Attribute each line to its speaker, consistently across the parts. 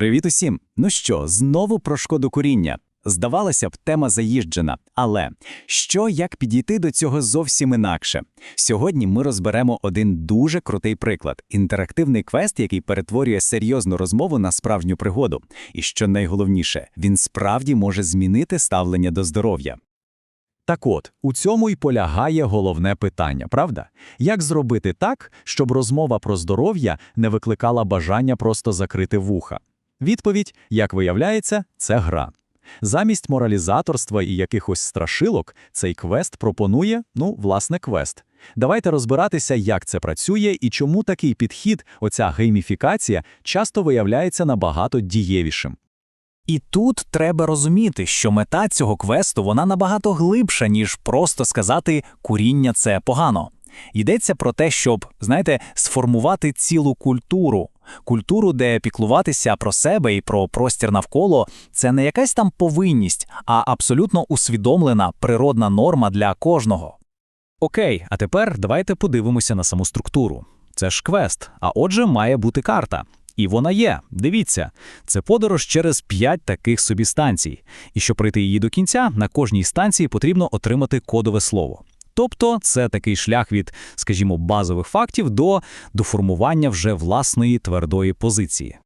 Speaker 1: Привіт усім! Ну що, знову про шкоду куріння. Здавалося б, тема заїжджена, але що як підійти до цього зовсім інакше? Сьогодні ми розберемо один дуже крутий приклад інтерактивний квест, який перетворює серйозну розмову на справжню пригоду. І що найголовніше, він справді може змінити ставлення до здоров'я.
Speaker 2: Так от, у цьому й полягає головне питання, правда? Як зробити так, щоб розмова про здоров'я не викликала бажання просто закрити вуха? Відповідь, як виявляється, це гра. Замість моралізаторства і якихось страшилок цей квест пропонує, ну, власне, квест. Давайте розбиратися, як це працює і чому такий підхід, оця гейміфікація, часто виявляється набагато дієвішим.
Speaker 1: І тут треба розуміти, що мета цього квесту вона набагато глибша, ніж просто сказати куріння це погано. Йдеться про те, щоб, знаєте, сформувати цілу культуру. Культуру, де піклуватися про себе і про простір навколо це не якась там повинність, а абсолютно усвідомлена природна норма для кожного. Окей, а тепер давайте подивимося на саму структуру. Це ж квест, а отже, має бути карта. І вона є. Дивіться, це подорож через п'ять таких собі станцій. І щоб пройти її до кінця, на кожній станції потрібно отримати кодове слово. Тобто це такий шлях від, скажімо, базових фактів до, до формування вже власної твердої позиції.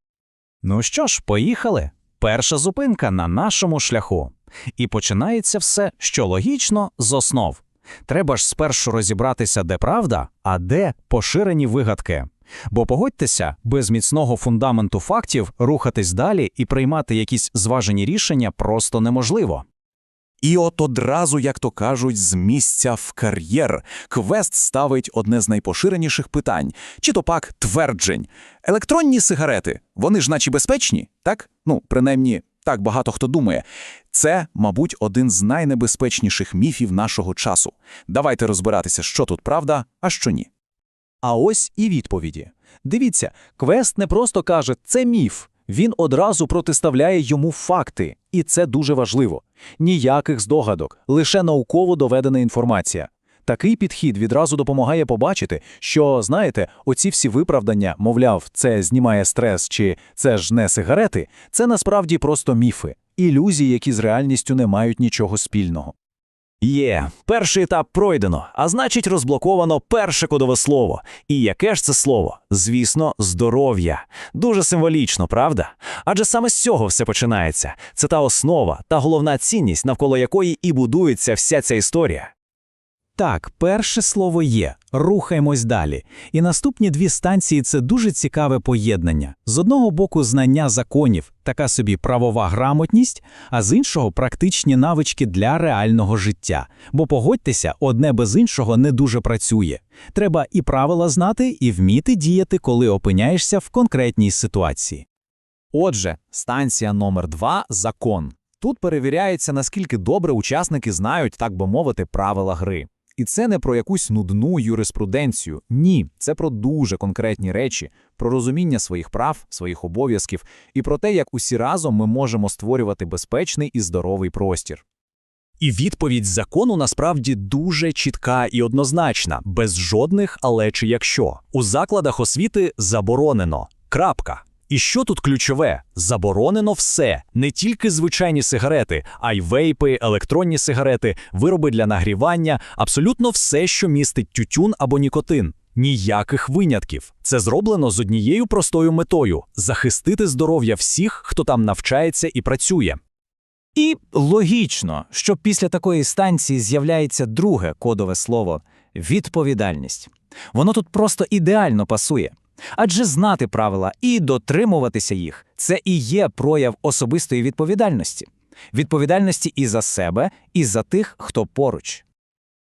Speaker 1: Ну що ж, поїхали. Перша зупинка на нашому шляху. І починається все, що логічно, з основ. Треба ж спершу розібратися, де правда, а де поширені вигадки. Бо погодьтеся, без міцного фундаменту фактів рухатись далі і приймати якісь зважені рішення просто неможливо.
Speaker 3: І от одразу, як то кажуть, з місця в кар'єр квест ставить одне з найпоширеніших питань, чи то пак тверджень. Електронні сигарети, вони ж наче безпечні, так? Ну, принаймні, так багато хто думає. Це, мабуть, один з найнебезпечніших міфів нашого часу. Давайте розбиратися, що тут правда, а що ні.
Speaker 2: А ось і відповіді. Дивіться, квест не просто каже «це міф», він одразу протиставляє йому факти, і це дуже важливо. Ніяких здогадок, лише науково доведена інформація. Такий підхід відразу допомагає побачити, що, знаєте, оці всі виправдання, мовляв, це знімає стрес чи це ж не сигарети, це насправді просто міфи, ілюзії, які з реальністю не мають нічого спільного.
Speaker 1: Є, перший етап пройдено, а значить, розблоковано перше кодове слово. І яке ж це слово? Звісно, здоров'я. Дуже символічно, правда? Адже саме з цього все починається. Це та основа, та головна цінність, навколо якої і будується вся ця історія. Так, перше слово є. Рухаємось далі. І наступні дві станції це дуже цікаве поєднання. З одного боку, знання законів, така собі правова грамотність, а з іншого практичні навички для реального життя. Бо погодьтеся, одне без іншого не дуже працює. Треба і правила знати, і вміти діяти, коли опиняєшся в конкретній ситуації.
Speaker 4: Отже, станція номер 2 закон. Тут перевіряється, наскільки добре учасники знають, так би мовити, правила гри. І це не про якусь нудну юриспруденцію. Ні, це про дуже конкретні речі, про розуміння своїх прав, своїх обов'язків і про те, як усі разом ми можемо створювати безпечний і здоровий простір.
Speaker 1: І відповідь закону насправді дуже чітка і однозначна, без жодних але чи якщо. У закладах освіти заборонено. Крапка. І що тут ключове? Заборонено все, не тільки звичайні сигарети, а й вейпи, електронні сигарети, вироби для нагрівання, абсолютно все, що містить тютюн або нікотин. Ніяких винятків. Це зроблено з однією простою метою захистити здоров'я всіх, хто там навчається і працює. І логічно, що після такої станції з'являється друге кодове слово відповідальність. Воно тут просто ідеально пасує. Адже знати правила і дотримуватися їх це і є прояв особистої відповідальності, відповідальності і за себе, і за тих, хто поруч.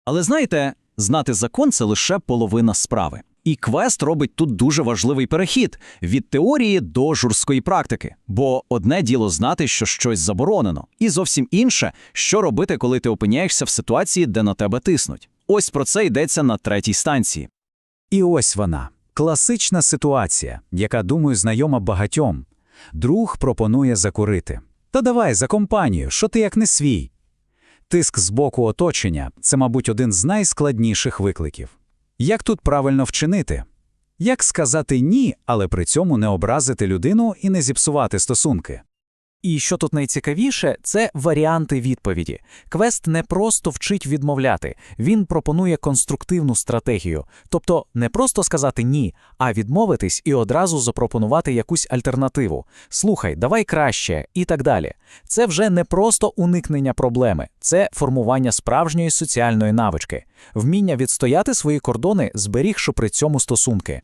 Speaker 1: Але знаєте, знати закон це лише половина справи. І квест робить тут дуже важливий перехід від теорії до жорсткої практики. Бо одне діло знати, що щось заборонено, і зовсім інше, що робити, коли ти опиняєшся в ситуації, де на тебе тиснуть. Ось про це йдеться на третій станції. І ось вона. Класична ситуація, яка, думаю, знайома багатьом. Друг пропонує закурити. Та давай за компанію, що ти як не свій. Тиск з боку оточення це, мабуть, один з найскладніших викликів. Як тут правильно вчинити?
Speaker 2: Як сказати ні, але при цьому не образити людину і не зіпсувати стосунки?
Speaker 4: І що тут найцікавіше, це варіанти відповіді. Квест не просто вчить відмовляти, він пропонує конструктивну стратегію. Тобто не просто сказати ні, а відмовитись і одразу запропонувати якусь альтернативу. Слухай, давай краще і так далі. Це вже не просто уникнення проблеми, це формування справжньої соціальної навички, вміння відстояти свої кордони, зберігши при цьому стосунки.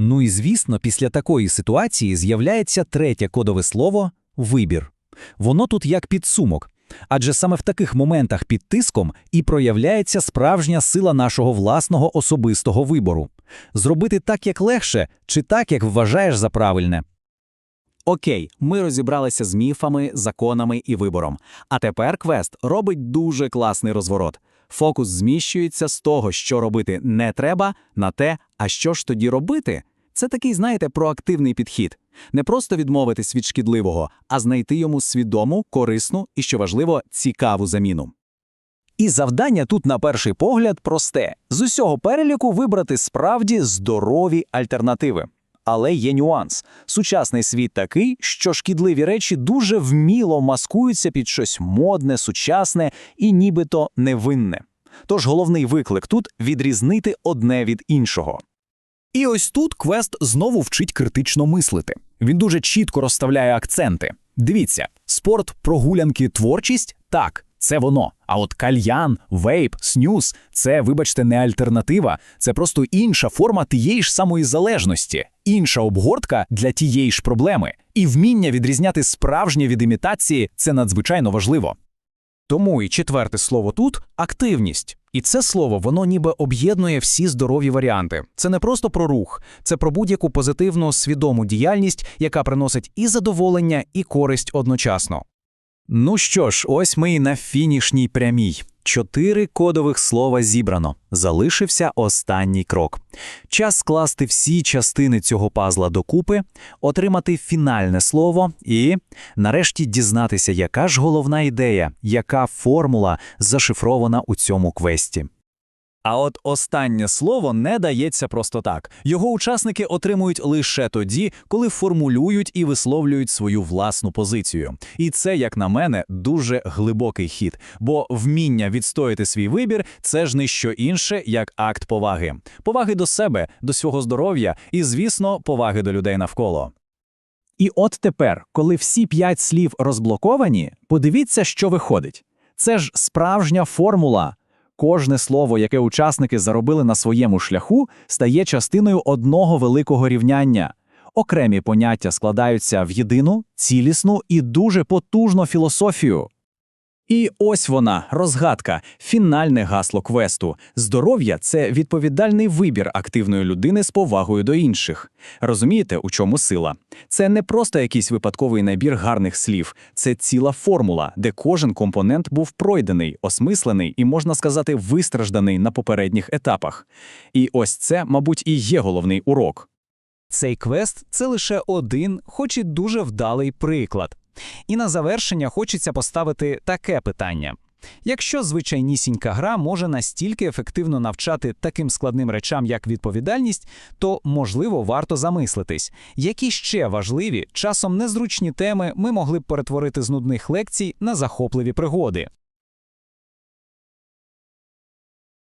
Speaker 2: Ну і звісно, після такої ситуації з'являється третє кодове слово вибір. Воно тут як підсумок. Адже саме в таких моментах під тиском і проявляється справжня сила нашого власного особистого вибору. Зробити так, як легше, чи так, як вважаєш за правильне.
Speaker 4: Окей, ми розібралися з міфами, законами і вибором. А тепер квест робить дуже класний розворот. Фокус зміщується з того, що робити не треба, на те, а що ж тоді робити. Це такий, знаєте, проактивний підхід. Не просто відмовитись від шкідливого, а знайти йому свідому, корисну і, що важливо, цікаву заміну.
Speaker 1: І завдання тут, на перший погляд, просте: з усього переліку вибрати справді здорові альтернативи. Але є нюанс. Сучасний світ такий, що шкідливі речі дуже вміло маскуються під щось модне, сучасне і нібито невинне. Тож головний виклик тут відрізнити одне від іншого. І ось тут квест знову вчить критично мислити. Він дуже чітко розставляє акценти. Дивіться, спорт, прогулянки, творчість так, це воно. А от кальян, вейп, снюс це, вибачте, не альтернатива, це просто інша форма тієї ж самої залежності, інша обгортка для тієї ж проблеми. І вміння відрізняти справжнє від імітації це надзвичайно важливо. Тому і четверте слово тут активність. І це слово воно ніби об'єднує всі здорові варіанти. Це не просто про рух, це про будь-яку позитивну свідому діяльність, яка приносить і задоволення, і користь одночасно. Ну що ж, ось ми і на фінішній прямій. Чотири кодових слова зібрано. Залишився останній крок. Час скласти всі частини цього пазла докупи, отримати фінальне слово і, нарешті, дізнатися, яка ж головна ідея, яка формула зашифрована у цьому квесті. А от останнє слово не дається просто так. Його учасники отримують лише тоді, коли формулюють і висловлюють свою власну позицію. І це, як на мене, дуже глибокий хід, бо вміння відстояти свій вибір це ж не що інше, як акт поваги. Поваги до себе, до свого здоров'я і, звісно, поваги до людей навколо. І от тепер, коли всі п'ять слів розблоковані, подивіться, що виходить. Це ж справжня формула. Кожне слово, яке учасники заробили на своєму шляху, стає частиною одного великого рівняння. Окремі поняття складаються в єдину, цілісну і дуже потужну філософію. І ось вона, розгадка, фінальне гасло квесту. Здоров'я це відповідальний вибір активної людини з повагою до інших. Розумієте, у чому сила? Це не просто якийсь випадковий набір гарних слів, це ціла формула, де кожен компонент був пройдений, осмислений і, можна сказати, вистражданий на попередніх етапах. І ось це, мабуть, і є головний урок. Цей квест це лише один, хоч і дуже вдалий приклад. І на завершення хочеться поставити таке питання. Якщо звичайнісінька гра може настільки ефективно навчати таким складним речам, як відповідальність, то, можливо, варто замислитись, які ще важливі, часом незручні теми ми могли б перетворити з нудних лекцій на захопливі пригоди.